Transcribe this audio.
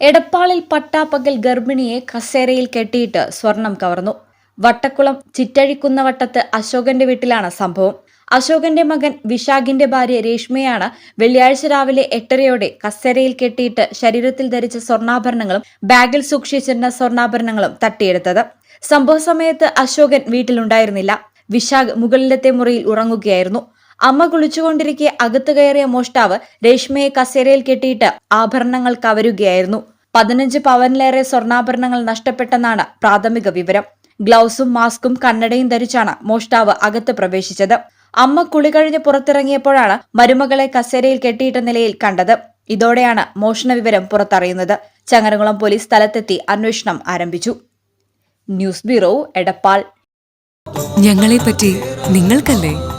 എടപ്പാളിൽ പട്ടാപ്പകൽ ഗർഭിണിയെ കസേരയിൽ കെട്ടിയിട്ട് സ്വർണം കവർന്നു. വട്ടക്കുളം ചിറ്റഴിക്കുന്ന വട്ടത്ത് അശോകന്റെ വീട്ടിലാണ് സംഭവം. അശോകന്റെ മകൻ വിശാഖിന്റെ ഭാര്യ രേഷ്മയാണ് വെള്ളിയാഴ്ച രാവിലെ എട്ടരയോടെ കസേരയിൽ കെട്ടിയിട്ട് ശരീരത്തിൽ ധരിച്ച സ്വർണാഭരണങ്ങളും ബാഗിൽ സൂക്ഷിച്ചിരുന്ന സ്വർണാഭരണങ്ങളും തട്ടിയെടുത്തത്. സംഭവ സമയത്ത് അശോകൻ വീട്ടിലുണ്ടായിരുന്നില്ല. വിശാഖ് മുകളിലത്തെ മുറിയിൽ ഉറങ്ങുകയായിരുന്നു. അമ്മ കുളിച്ചുകൊണ്ടിരിക്കെ അകത്തു കയറിയ മോഷ്ടാവ് രേഷ്മയെ കസേരയിൽ കെട്ടിയിട്ട് ആഭരണങ്ങൾ കവരുകയായിരുന്നു. പതിനഞ്ച് പവനിലേറെ സ്വർണാഭരണങ്ങൾ നഷ്ടപ്പെട്ടെന്നാണ് പ്രാഥമിക വിവരം. ഗ്ലൗസും മാസ്കും കണ്ണടയും ധരിച്ചാണ് മോഷ്ടാവ് അകത്ത് പ്രവേശിച്ചത്. അമ്മ കുളി കഴിഞ്ഞ് പുറത്തിറങ്ങിയപ്പോഴാണ് മരുമകളെ കസേരയിൽ കെട്ടിയിട്ട നിലയിൽ കണ്ടത്. ഇതോടെയാണ് മോഷണ വിവരം പുറത്തറിയുന്നത്. ചങ്ങരകുളം പോലീസ് സ്ഥലത്തെത്തി അന്വേഷണം ആരംഭിച്ചു. News bureau Edappal. ഞങ്ങളെപ്പറ്റി നിങ്ങൾക്കല്ലേ